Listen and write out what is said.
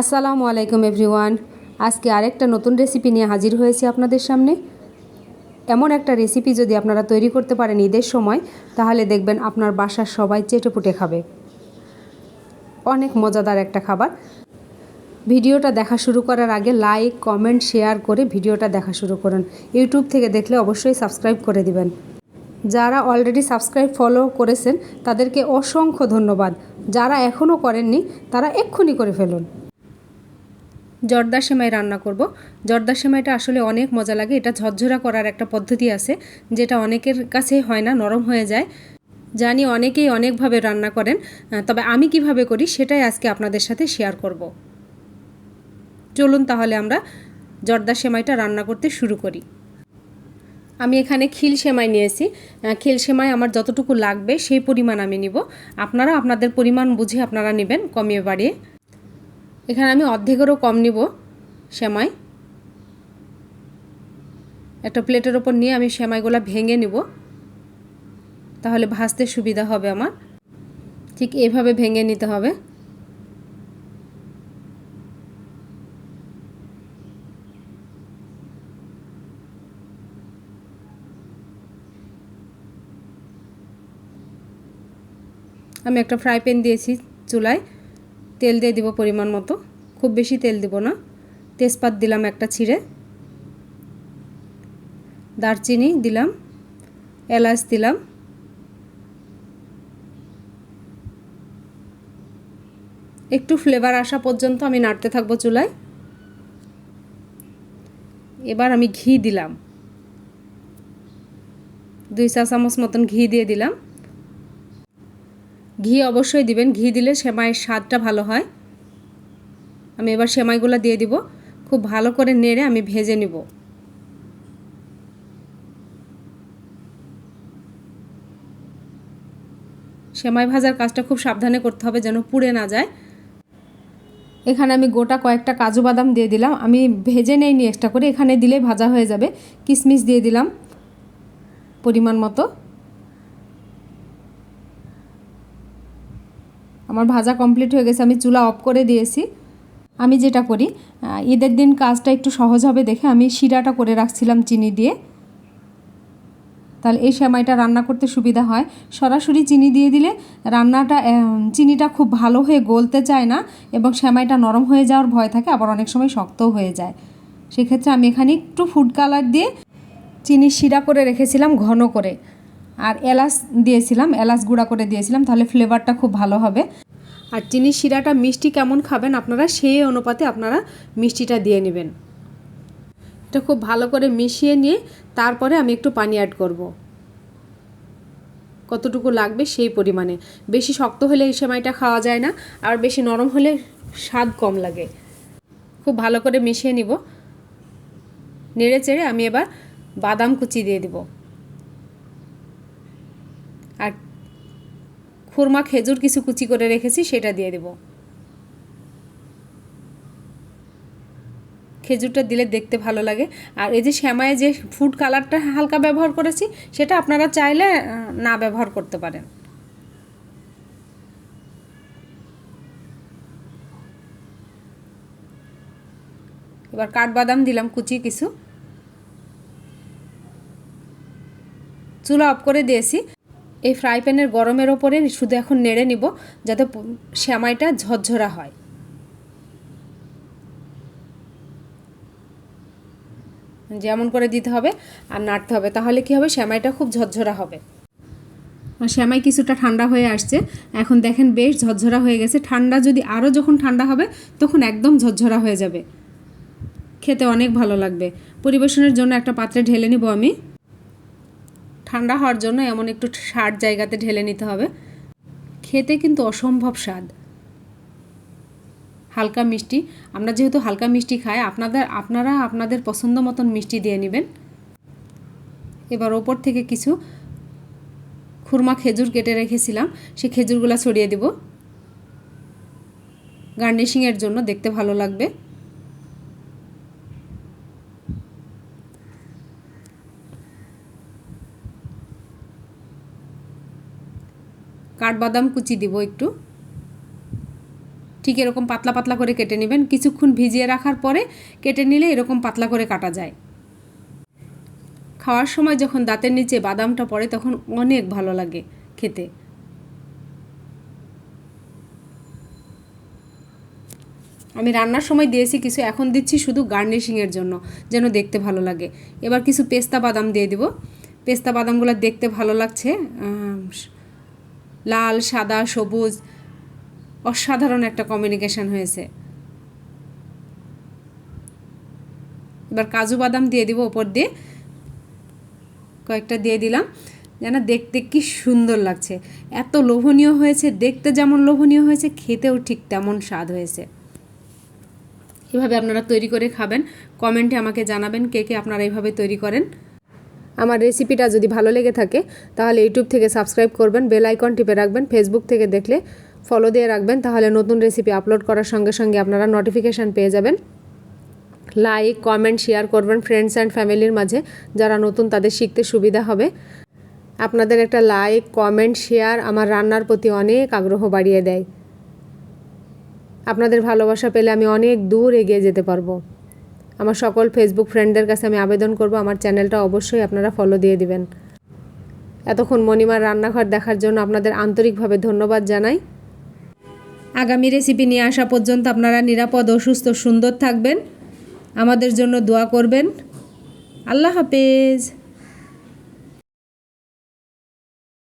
আসসালামু আলাইকুম এভরিওয়ান। আজকে আরেকটা নতুন রেসিপি নিয়ে হাজির হয়েছি আপনাদের সামনে। এমন একটা রেসিপি যদি আপনারা তৈরি করতে পারেন ঈদের সময়, তাহলে দেখবেন আপনার বাসার সবাই চেটেপুটে খাবে। অনেক মজাদার একটা খাবার। ভিডিওটা দেখা শুরু করার আগে লাইক কমেন্ট শেয়ার করে ভিডিওটা দেখা শুরু করুন। ইউটিউব থেকে দেখলে অবশ্যই সাবস্ক্রাইব করে দিবেন। যারা অলরেডি সাবস্ক্রাইব ফলো করেছেন, তাদেরকে অসংখ্য ধন্যবাদ। যারা এখনও করেননি, তারা এক্ষুনি করে ফেলুন। জর্দা সেমাই রান্না করব। জর্দা সেমাইটা আসলে অনেক মজা লাগে। এটা ঝরঝরা করার একটা পদ্ধতি আছে, যেটা অনেকের কাছে হয় না, নরম হয়ে যায়। জানি অনেকেই অনেকভাবে রান্না করেন তবে আমি কীভাবে করি সেটাই আজকে আপনাদের সাথে শেয়ার করব। চলুন তাহলে আমরা জর্দা সেমাইটা রান্না করতে শুরু করি। আমি এখানে খিল সেমাই নিয়েছি। খিল সেমাই আমার যতটুকু লাগবে সেই পরিমাণ আমি নিব। আপনারা আপনাদের পরিমাণ বুঝে আপনারা নেবেন কমিয়ে বাড়িয়ে। এখানে আমি অর্ধেকেরও কম নিব সেমাই। একটা প্লেটের ওপর নিয়ে আমি সেমাইগুলো ভেঙে নিব। তাহলে ভাজতে সুবিধা হবে আমার। ঠিক এভাবে ভেঙে নিতে হবে। আমি একটা ফ্রাই প্যান দিয়েছি চুলায়। তেল দিয়ে দিব পরিমাণ মতো। খুব বেশি তেল দিব না। তেজপাত দিলাম একটা ছিঁড়ে। দারচিনি দিলাম। এলাচ দিলাম। একটু ফ্লেভার আসা পর্যন্ত আমি নাড়তে থাকব চুলায়। এবার আমি ঘি দিলাম। দুই চা চামচ মতন ঘি দিয়ে দিলাম। ঘি অবশ্যই দিবেন। ঘি দিলে সেমাইয়ের স্বাদটা ভালো হয়। আমি এবার সেমাইগুলো দিয়ে দিব। খুব ভালো করে নেড়ে আমি ভেজে নিব। সেমাই ভাজার কাজটা খুব সাবধানে করতে হবে যেন পুড়ে না যায়। এখানে আমি গোটা কয়েকটা কাজু বাদাম দিয়ে দিলাম। আমি ভেজে নেইনি এক্সট্রা করে। এখানে দিলে ভাজা হয়ে যাবে। কিশমিশ দিয়ে দিলাম। পরিমাণ মতো। আমার ভাজা কমপ্লিট হয়ে গেছে, আমি চুলা অফ করে দিয়েছি। আমি যেটা করি ঈদের দিন কাজটা একটু সহজ হবে দেখে আমি শিরাটা করে রাখছিলাম চিনি দিয়ে। তাহলে এই সেমাইটা রান্না করতে সুবিধা হয়। সরাসরি চিনি দিয়ে দিলে রান্নাটা চিনিটা খুব ভালো হয়ে গলতে চায় না এবং সেমাইটা নরম হয়ে যাওয়ার ভয় থাকে, আবার অনেক সময় শক্তও হয়ে যায়। সেক্ষেত্রে আমি এখানে একটু ফুড কালার দিয়ে চিনি শিরা করে রেখেছিলাম ঘন করে। আর এলাচ দিয়েছিলাম, এলাচ গুঁড়া করে দিয়েছিলাম, তাহলে ফ্লেভারটা খুব ভালো হবে। আর চিনির শিরাটা মিষ্টি কেমন খাবেন আপনারা, সেই অনুপাতে আপনারা মিষ্টিটা দিয়ে নেবেন। এটা খুব ভালো করে মিশিয়ে নিয়ে তারপরে আমি একটু পানি অ্যাড করব। কতটুকু লাগবে সেই পরিমাণে। বেশি শক্ত হলে এই সময়টা খাওয়া যায় না, আর বেশি নরম হলে স্বাদ কম লাগে। খুব ভালো করে মিশিয়ে নিব। নেড়ে চেড়ে আমি এবার বাদাম কুচি দিয়ে দিব আর খুরমা খেজুর কিছু কুচি করে রেখেছি, সেটা দিয়ে দেব। খেজুরটা দিলে দেখতে ভালো লাগে। আর এই যে শ্যামায় যে ফুড কালারটা হালকা ব্যবহার করেছি, সেটা আপনারা চাইলে না ব্যবহার করতে পারেন। এবার কাঠবাদাম দিলাম কুচি কিছু। চুলা অফ করে দিয়েছি। এই ফ্রাই প্যানের গরমের ওপরে শুধু এখন নেড়ে নিব যাতে শ্যামাইটা ঝরঝরা হয়। যেমন করে দিতে হবে আর নাড়তে হবে, তাহলে কি হবে? শ্যামাইটা খুব ঝরঝরা হবে। শ্যামাই কিছুটা ঠান্ডা হয়ে আসছে। এখন দেখেন বেশ ঝরঝরা হয়ে গেছে। ঠান্ডা যদি আরও যখন ঠান্ডা হবে, তখন একদম ঝরঝরা হয়ে যাবে। খেতে অনেক ভালো লাগবে। পরিবেশনের জন্য একটা পাত্রে ঢেলে নিব আমি। ঠান্ডা হওয়ার জন্য এমন একটু সার জায়গাতে ঢেলে নিতে হবে। খেতে কিন্তু অসম্ভব স্বাদ। হালকা মিষ্টি। আমরা যেহেতু হালকা মিষ্টি খাই, আপনাদের, আপনারা আপনাদের পছন্দ মতন মিষ্টি দিয়ে নেবেন। এবার ওপর থেকে কিছু খুরমা খেজুর কেটে রেখেছিলাম, সেই খেজুরগুলো ছড়িয়ে দেব। গার্নিশিংয়ের জন্য দেখতে ভালো লাগবে। কাঠবাদাম কুচি দিব একটু। ঠিক এরকম পাতলা পাতলা করে কেটে নেবেন। কিছুক্ষণ ভিজিয়ে রাখার পরে কেটে নিলে এরকম পাতলা করে কাটা যায়। খাওয়ার সময় যখন দাঁতের নিচে বাদামটা পড়ে তখন অনেক ভালো লাগে খেতে। আমি রান্নার সময় দিয়েছি, কিছু এখন দিচ্ছি শুধু গার্নিশিংয়ের জন্য, যেন দেখতে ভালো লাগে। এবার কিছু পেস্তা বাদাম দিয়ে দিব। পেস্তা বাদামগুলো দেখতে ভালো লাগছে। লাল, সাদা, সবুজ, অসাধারণ একটা কমিউনিকেশন হয়েছে। এবার কাজু বাদাম দিয়ে দিব ওপর দিয়ে। কয়েকটা দিয়ে দিলাম। যেন দেখতে কি সুন্দর লাগছে। এত লোভনীয় হয়েছে, দেখতে যেমন লোভনীয় হয়েছে, খেতেও ঠিক তেমন স্বাদ হয়েছে। এভাবে আপনারা তৈরি করে খাবেন। কমেন্টে আমাকে জানাবেন কে কে আপনারা এইভাবে তৈরি করেন। আমার রেসিপিটা যদি ভালো লেগে থাকে, তাহলে ইউটিউব থেকে সাবস্ক্রাইব করবেন বেল আইকন টিপে রাখবেন ফেসবুক থেকে দেখলে ফলো দিয়ে রাখবেন, তাহলে নতুন রেসিপি আপলোড করার সঙ্গে সঙ্গে আপনারা নোটিফিকেশান পেয়ে যাবেন। লাইক কমেন্ট শেয়ার করবেন ফ্রেন্ডস অ্যান্ড ফ্যামিলির মাঝে, যারা নতুন তাদের শিখতে সুবিধা হবে। আপনাদের একটা লাইক কমেন্ট শেয়ার আমার রান্নার প্রতি অনেক আগ্রহ বাড়িয়ে দেয়। আপনাদের ভালোবাসা পেলে আমি অনেক দূর এগিয়ে যেতে পারব। আমার সকল ফেসবুক ফ্রেন্ডদের কাছে আমি আবেদন করব, আমার চ্যানেলটা অবশ্যই আপনারা ফলো দিয়ে দিবেন। এতক্ষণ মণিমার রান্নাঘর দেখার জন্য আপনাদের আন্তরিকভাবে ধন্যবাদ জানাই। আগামী রেসিপি নিয়ে আসা পর্যন্ত আপনারা নিরাপদ ও সুস্থ সুন্দর থাকবেন। আমাদের জন্য দোয়া করবেন। আল্লাহ হাফেজ।